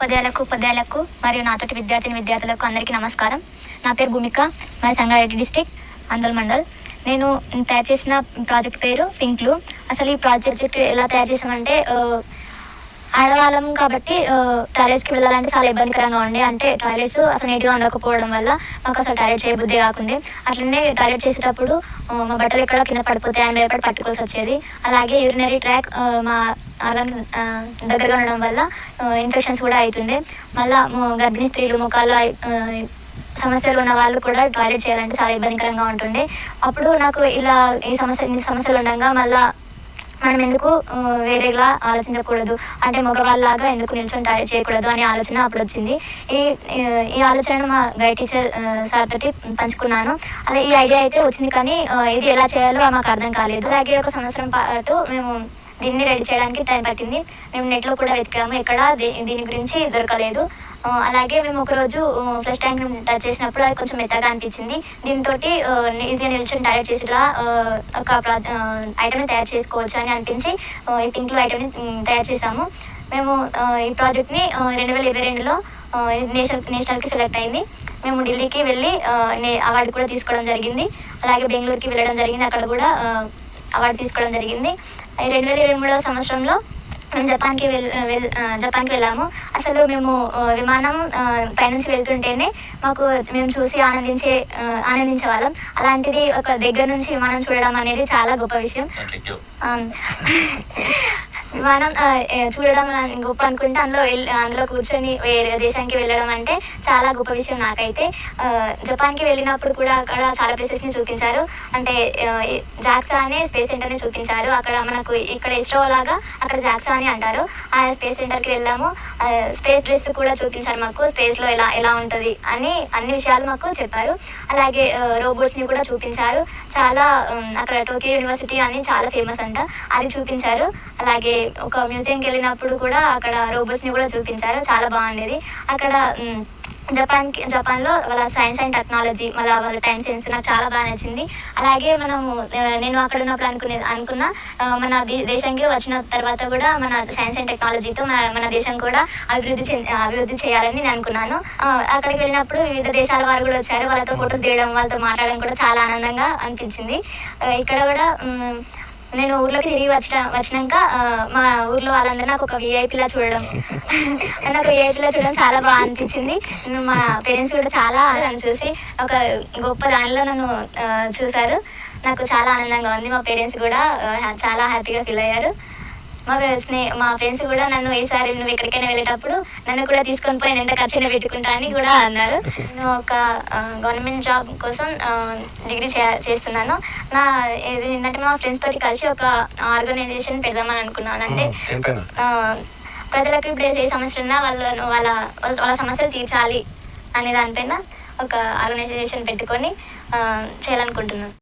ఉపాధ్యాయులకు ఉపాధ్యాయులకు మరియు నాతోటి విద్యార్థిని విద్యార్థులకు అందరికీ నమస్కారం. నా పేరు భూమిక మా సంగారెడ్డి డిస్టిక్ అందల్ మండల్. నేను తయారు చేసిన ప్రాజెక్ట్ పేరు పింక్లు. అసలు ఈ ప్రాజెక్ట్ ఎలా తయారు చేసామంటే ఆడవాళ్ళం కాబట్టి టాయిలెట్స్కి వెళ్ళాలంటే చాలా ఇబ్బందికరంగా ఉండే. అంటే టాయిలెట్స్ అసలు నీట్గా ఉండకపోవడం వల్ల మాకు అసలు టాయిలెట్ చేయబుద్ధి కాకుండే. అట్లనే టాయిలెట్ చేసేటప్పుడు మా బట్టలు ఎక్కడ కింద పడిపోతాయి అని భయపడి పట్టుకోవాల్సి వచ్చేది. అలాగే యూరినరీ ట్రాక్ మా ఆర్గన్ దగ్గరగా ఉండడం వల్ల ఇన్ఫెక్షన్స్ కూడా అవుతుండే మళ్ళీ గర్భిణీ స్త్రీలు ముఖాలు సమస్యలు ఉన్న వాళ్ళు కూడా టాయిలెట్ చేయాలంటే చాలా ఇబ్బందికరంగా ఉంటుండే. అప్పుడు నాకు ఇలా ఈ సమస్య ఈ సమస్యలు ఉండగా మళ్ళీ మనం ఎందుకు వేరేలా ఆలోచించకూడదు. అంటే మగవాళ్ళలాగా ఎందుకు నిల్చొని టాయిలెట్ చేయకూడదు అనే ఆలోచన అప్పుడు వచ్చింది ఈ ఈ- ఆలోచనను మా గైడ్ టీచర్ సార్ తోటి పంచుకున్నాను. అలా ఈ ఐడియా అయితే వచ్చింది కానీ ఇది ఎలా చేయాలో మాకు అర్థం కాలేదు. అలాగే ఒక సంవత్సరం పాటు మేము దీన్ని రెడీ చేయడానికి టైం పట్టింది. మేము నెట్లో కూడా వెతికాము. ఎక్కడ దీ- దీని గురించి దొరకలేదు. అలాగే మేము ఒకరోజు ఫ్రెష్ ట్యాంక్ టచ్ చేసినప్పుడు అది కొంచెం మెత్తగా అనిపించింది. దీంతో ఈజీగా నిల్చొని తయారు చేసేలా ఒక ఐటమ్ని తయారు చేసుకోవచ్చు అని అనిపించి ఈ పింక్లో ఐటమ్ని తయారు చేసాము. మేము ఈ ప్రాజెక్ట్ని రెండు వేల ఇరవై రెండులో నేషనల్ నేషనల్కి సెలెక్ట్ అయింది. మేము ఢిల్లీకి వెళ్ళి నే- అవార్డు కూడా తీసుకోవడం జరిగింది. అలాగే బెంగళూరుకి వెళ్ళడం జరిగింది. అక్కడ కూడా అవార్డు తీసుకోవడం జరిగింది. రెండు వేల ఇరవై మూడవ సంవత్సరంలో మేము జపాన్కి వెల్ వెల్ ఆ, జపాన్కి వెళ్ళాము. అసలు మేము విమానం పైనుంచి వెళ్తుంటేనే మాకు మేము చూసి ఆనందించే ఆనందించే వాళ్ళం. అలాంటిది ఒక దగ్గర నుంచి విమానం చూడడం అనేది చాలా గొప్ప విషయం. మనం విమానం చూడడం గొప్ప అనుకుంటే అందులో వెళ్ళి అందులో కూర్చొని వేరే దేశానికి వెళ్ళడం అంటే చాలా గొప్ప విషయం నాకైతే. జపాన్కి వెళ్ళినప్పుడు కూడా అక్కడ చాలా ప్లేసెస్ని చూపించారు. అంటే జాక్సా అనే స్పేస్ సెంటర్ని చూపించారు. అక్కడ మనకు ఇక్కడ ఇస్రో లాగా అక్కడ జాక్సా అని అంటారు. ఆ స్పేస్ సెంటర్కి వెళ్ళాము. స్పేస్ డ్రెస్ కూడా చూపించారు మాకు. స్పేస్లో ఎలా ఎలా ఉంటుంది అని అన్ని విషయాలు మాకు చెప్పారు. అలాగే రోబోట్స్ని కూడా చూపించారు. చాలా అక్కడ టోకియో యూనివర్సిటీ అని చాలా ఫేమస్ అంట. అది చూపించారు. అలాగే ఒక మ్యూజియంకి వెళ్ళినప్పుడు కూడా అక్కడ రోబోట్స్ని కూడా చూపించారు. చాలా బాగుండేది. అక్కడ జపాన్కి జపాన్లో వాళ్ళ సైన్స్ అండ్ టెక్నాలజీ మళ్ళీ వాళ్ళ టైం సెన్స్ నాకు చాలా బాగా నచ్చింది. అలాగే మనము నేను అక్కడ ఉన్నప్పుడు అనుకునేది అనుకున్న మన దే- దేశానికి వచ్చిన తర్వాత కూడా మన సైన్స్ అండ్ టెక్నాలజీతో మన మన దేశం కూడా అభివృద్ధి చెంది అభివృద్ధి చేయాలని నేను అనుకున్నాను. అక్కడికి వెళ్ళినప్పుడు వివిధ దేశాల వారు కూడా వచ్చారు. వాళ్ళతో ఫొటోస్ తీయడం వాళ్ళతో మాట్లాడడం కూడా చాలా ఆనందంగా అనిపించింది. ఇక్కడ కూడా నేను ఊర్లోకి తిరిగి వచ్చిన వచ్చినాక మా ఊర్లో వాళ్ళందరూ నాకు ఒక విఐపిలా చూడడం. నాకు విఐపిలా చూడడం చాలా బాగా అనిపించింది. నేను మా పేరెంట్స్ కూడా చాలా నన్ను చూసి ఒక గొప్ప దానిలో నన్ను చూశారు. నాకు చాలా ఆనందంగా ఉంది. మా పేరెంట్స్ కూడా చాలా హ్యాపీగా ఫీల్ అయ్యారు. మా స్నే మా ఫ్రెండ్స్ కూడా నన్ను ఈసారి నువ్వు ఎక్కడికైనా వెళ్ళేటప్పుడు నన్ను కూడా తీసుకొని పోయి నేను ఎంత ఖర్చైనా పెట్టుకుంటా అని కూడా అన్నారు. నేను ఒక గవర్నమెంట్ జాబ్ కోసం డిగ్రీ చే చేస్తున్నాను. నా ఇది ఏంటంటే మా ఫ్రెండ్స్ తోటి కలిసి ఒక ఆర్గనైజేషన్ పెడదామని అనుకున్నాను అంటే ప్రజలకు ఇప్పుడు ఏ సమస్య ఉన్నా వాళ్ళను వాళ్ళ వాళ్ళ సమస్యలు తీర్చాలి అనే దానిపైన ఒక ఆర్గనైజేషన్ పెట్టుకొని చేయాలనుకుంటున్నాను.